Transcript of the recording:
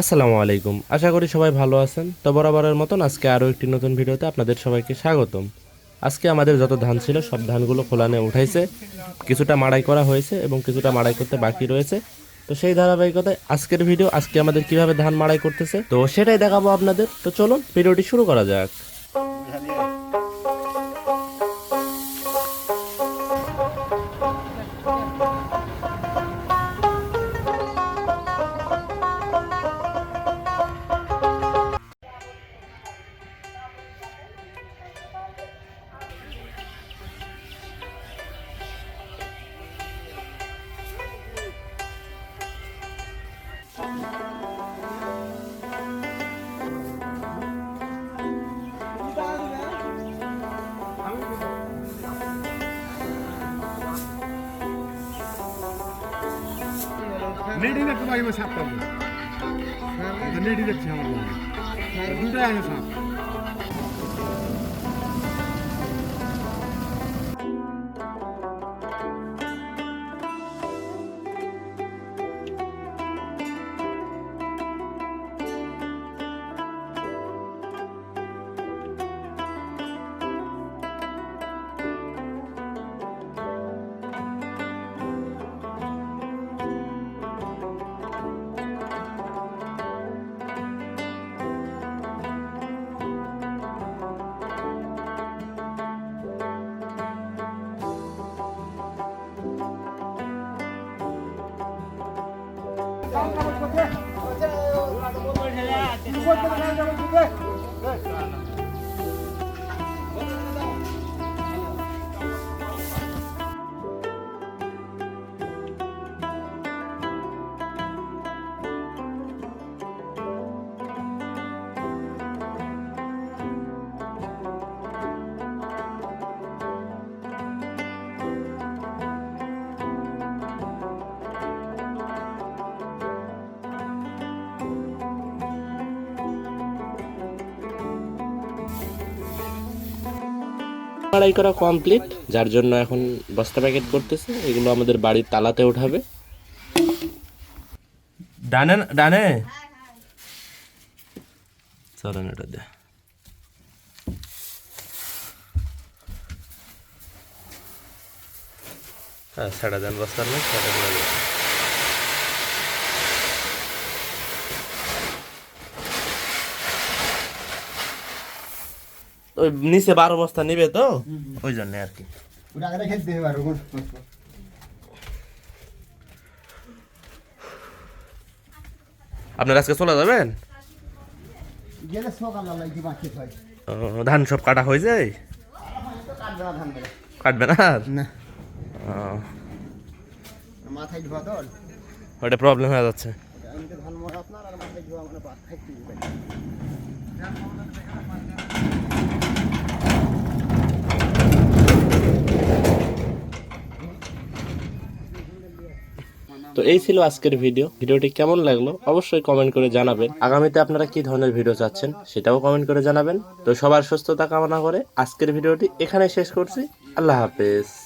আসসালামু আলাইকুম। আশা করি সবাই ভালো আছেন। তো বরাবরের মতন আজকে আরও একটি নতুন ভিডিওতে আপনাদের সবাইকে স্বাগতম। আজকে আমাদের যত ধান ছিল, সব ধানগুলো খোলানে উঠাইছে। কিছুটা মাড়াই করা হয়েছে এবং কিছুটা মাড়াই করতে বাকি রয়েছে। তো সেই ধারাবাহিকতায় আজকের ভিডিও, আজকে আমাদের কীভাবে ধান মাড়াই করতেছে, তো সেটাই দেখাবো আপনাদের। তো চলুন, ভিডিওটি শুরু করা যাক। ਨੇੜੇ ਤੱਕ ਭਾਈ ਮੈਂ ਸਾਫ਼ ਕਰ ਦੂੰ ਨੇੜੇ ਤੱਕ ਛਾਵਾਂ ਦੂੰ ਦੂਰ ਆਇਆ ਸਾਫ਼। 네. মাড়াই করা কমপ্লিট যার জন্য এখন বস্তা প্যাকেট করতেছে, এগুলো আমাদের বাড়ির তালাতে উঠাবে। ডানে ডানে? চলেন এটা দে হ্যাঁ ছেড়ে দেন বস্তার না ওই নিচে বারো বস্তা নিবে তো? ওই জন্য আর কি। আপনার আজকে চলে যাবেন? ধান সব কাটা হয়ে যায়? কাটবে না? মাথায় ধোয়া ওটা প্রবলেম হয়ে যাচ্ছে আমি তো ধান মরা আপনার আর মাথায় ধোয়া মানে বাদ খাইতে তো এই ছিল আজকের ভিডিও। ভিডিওটি কেমন লাগল অবশ্যই কমেন্ট করে জানাবেন। আগামীতে আপনারা কি ধরনের ভিডিও চাচ্ছেন সেটাও কমেন্ট করে জানাবেন। তো সবার সুস্থতা কামনা করে আজকের ভিডিওটি এখানে শেষ করছি। আল্লাহ হাফেজ।